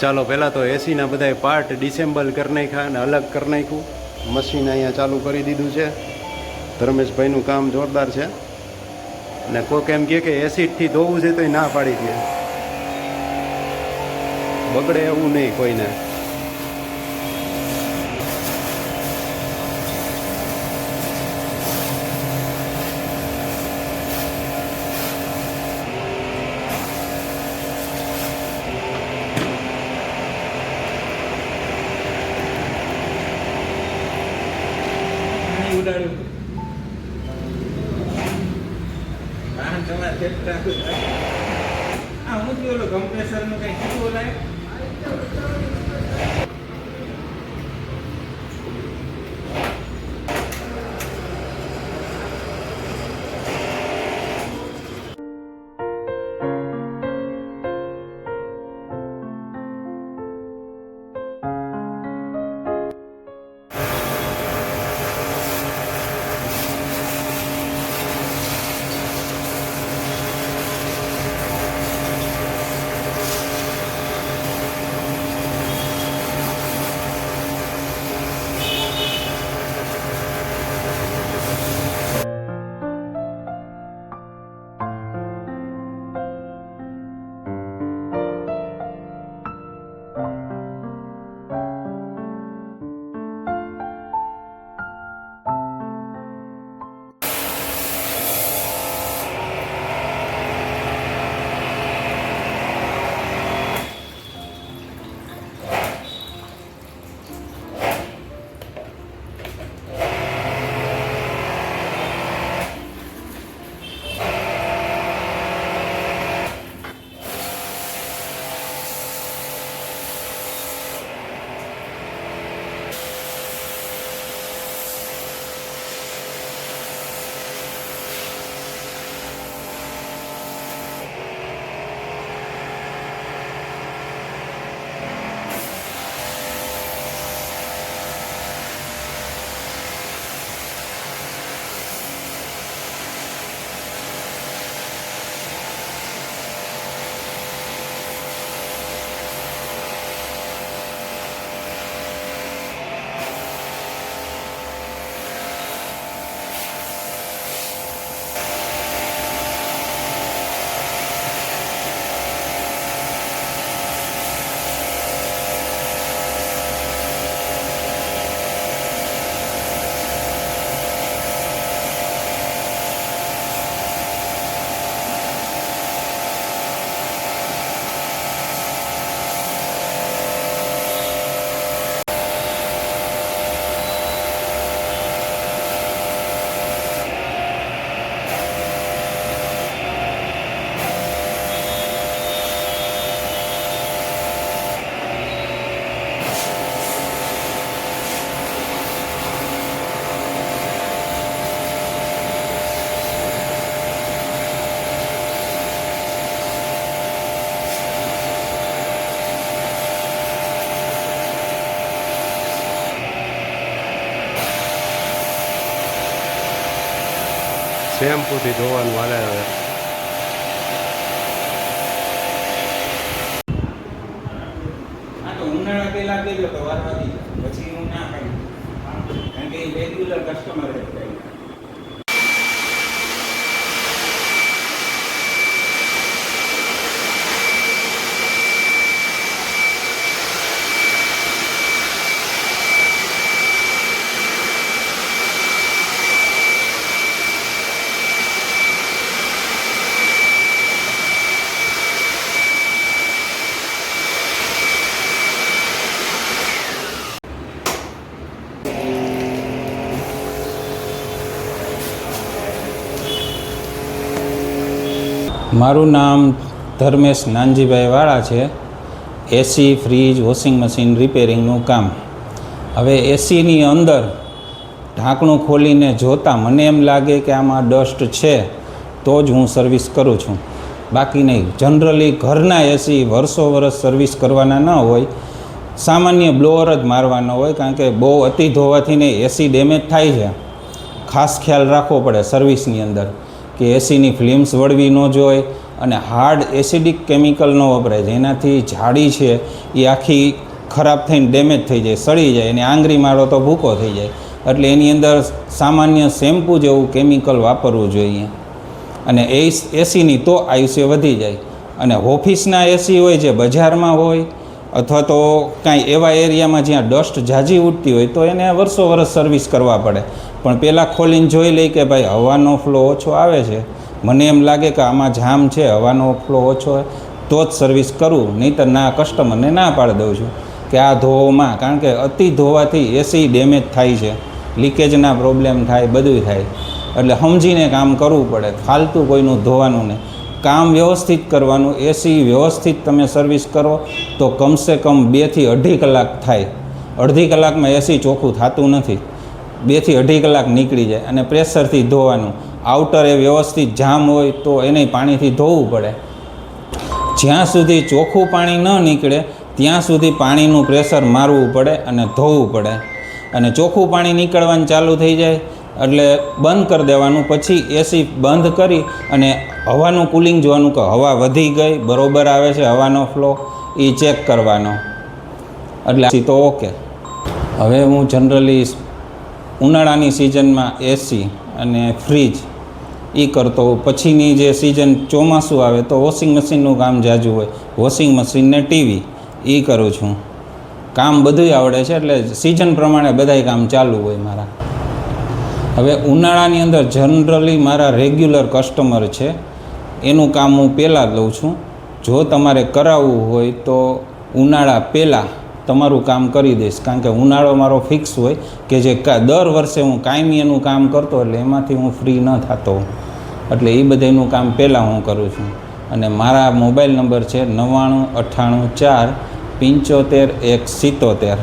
ચાલો, પહેલાં તો એસીના બધા પાર્ટ ડિસેમ્બલ કરી નાખ્યા અને અલગ કરી નાખ્યું. મશીન અહીંયા ચાલુ કરી દીધું છે. ધર્મેશભાઈનું કામ જોરદાર છે. અને કોઈક એમ કહે કે એસિડથી ધોવું છે તો ના પાડી દે. બગડે એવું નહીં કોઈને. તમારે ચેક રાખવું હું થયું ઓલું કમ્પ્રેસરનું કંઈ કીધું ઓલાએ? શેમ્પૂથી ધોવાનું હાલે હવે ઉનાળા પહેલા દેજો તો વાર પછી હું ના. કારણ કે રેગ્યુલર કસ્ટમર મારું નામ ધર્મેશ નાનજીભાઈ વાળા છે. એસી ફ્રીજ વોશિંગ મશીન રિપેરિંગનું કામ. હવે એસીની અંદર ઢાંકણું ખોલીને જોતાં મને એમ લાગે કે આમાં ડસ્ટ છે, તો જ હું સર્વિસ કરું છું. બાકી નહીં જનરલી ઘરના એસી વર્ષો વર્ષ સર્વિસ કરવાના ન હોય. સામાન્ય બ્લોઅર જ મારવાનો હોય, કારણ કે બહુ અતિ ધોવાથી ને એસી ડેમેજ થાય છે. ખાસ ખ્યાલ રાખવો પડે સર્વિસની અંદર. કે એસીની ફ્લેમ્સ વળવી ન જોઈએ અને હાર્ડ એસિડિક કેમિકલ ન વપરાય. જેનાથી જાડી છે, એ આખી ખરાબ થઈને ડેમેજ થઈ જાય, સડી જાય અને આંગળી મારો તો ભૂકો થઈ જાય. એટલે એની અંદર સામાન્ય શેમ્પૂ જેવું કેમિકલ વાપરવું જોઈએ. અને એ એસીની તો આયુષ્ય વધી જાય. અને ઓફિસના એસી હોય જે બજારમાં હોય, અથવા તો કાંઈ એવા એરિયામાં જ્યાં ડસ્ટ ઝાઝી ઉઠતી હોય, તો એને વર્ષો વર્ષ સર્વિસ કરવા પડે. પણ પહેલાં ખોલીને જોઈ લઈ કે ભાઈ હવાનો ફ્લો ઓછો આવે છે. મને એમ લાગે કે આમાં જામ છે, હવાનો ફ્લો ઓછો હોય, તો જ સર્વિસ કરું. નહીંતર ના કસ્ટમરને ના પાડી દઉં છું કે આ ધોવામાં, કારણ કે અતિ ધોવાથી એસી ડેમેજ થાય છે. લીકેજના પ્રોબ્લેમ થાય બધું થાય. એટલે સમજીને કામ કરવું પડે. ફાલતું કોઈનું ધોવાનું નહીં. કામ વ્યવસ્થિત કરવાનું એસી વ્યવસ્થિત તમે સર્વિસ કરો, તો કમસે કમ બેથી અઢી કલાક થાય. અડધી કલાકમાં એસી ચોખ્ખું થતું નથી. બેથી અઢી કલાક નીકળી જાય અને પ્રેશરથી ધોવાનું. આઉટર એ વ્યવસ્થિત જામ હોય તો એને પાણીથી ધોવું પડે. જ્યાં સુધી ચોખ્ખું પાણી ન નીકળે, ત્યાં સુધી પાણીનું પ્રેશર મારવું પડે અને ધોવું પડે. અને ચોખ્ખું પાણી નીકળવાનું ચાલુ થઈ જાય, એટલે બંધ કરી દેવાનું. પછી એસી બંધ કરી અને હવાનું કુલિંગ જોવાનું કે હવા વધી ગઈ, બરોબર આવે છે હવાનો ફ્લો એ ચેક કરવાનો. એટલે તો ઓકે હવે હું જનરલી ઉનાળાની સિઝનમાં એસી અને ફ્રીજ એ કરતો હોઉં. પછીની જે સિઝન ચોમાસું આવે તો વોશિંગ મશીનનું કામ જાજુ હોય. વોશિંગ મશીન ને ટીવી એ કરું છું. કામ બધુંય આવડે છે એટલે સિઝન પ્રમાણે બધાય કામ ચાલુ હોય મારા. હવે ઉનાળાની અંદર જનરલી મારા રેગ્યુલર કસ્ટમર છે. એનું કામ હું પહેલાં લઉં છું. જો તમારે કરાવવું હોય તો ઉનાળા પહેલાં તમારું કામ કરી દઈશ. કારણ કે ઉનાળો મારો ફિક્સ હોય કે જે દર વર્ષે હું કાયમી એનું કામ કરતો એટલે એમાંથી હું ફ્રી ન થતો. એટલે એ બધાનું કામ પહેલાં હું કરું છું. અને મારા મોબાઈલ નંબર છે નવ્વાણું, અઠ્ઠાણું, ચાર, પંચોતેર, એક, સિત્તોતેર.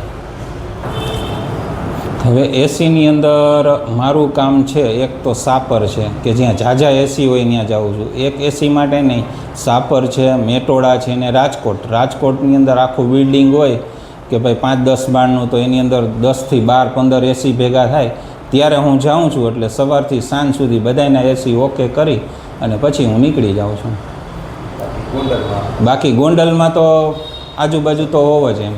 હવે એસીની અંદર મારું કામ છે, એક તો સાપર છે, કે જ્યાં ઝાઝા એસી હોય ત્યાં જાઉં છું. એક એસી માટે નહીં, સાપર છે, મેટોડા છે ને રાજકોટ. રાજકોટની અંદર આખું બિલ્ડિંગ હોય કે ભાઈ પાંચ દસ બારનું તો એની અંદર દસથી બાર પંદર એસી ભેગા થાય ત્યારે હું જાઉં છું એટલે સવારથી સાંજ સુધી બધાના એસી ઓકે કરી અને પછી હું નીકળી જાઉં છું. બાકી ગોંડલમાં તો આજુબાજુ તો હોવ જ એમ.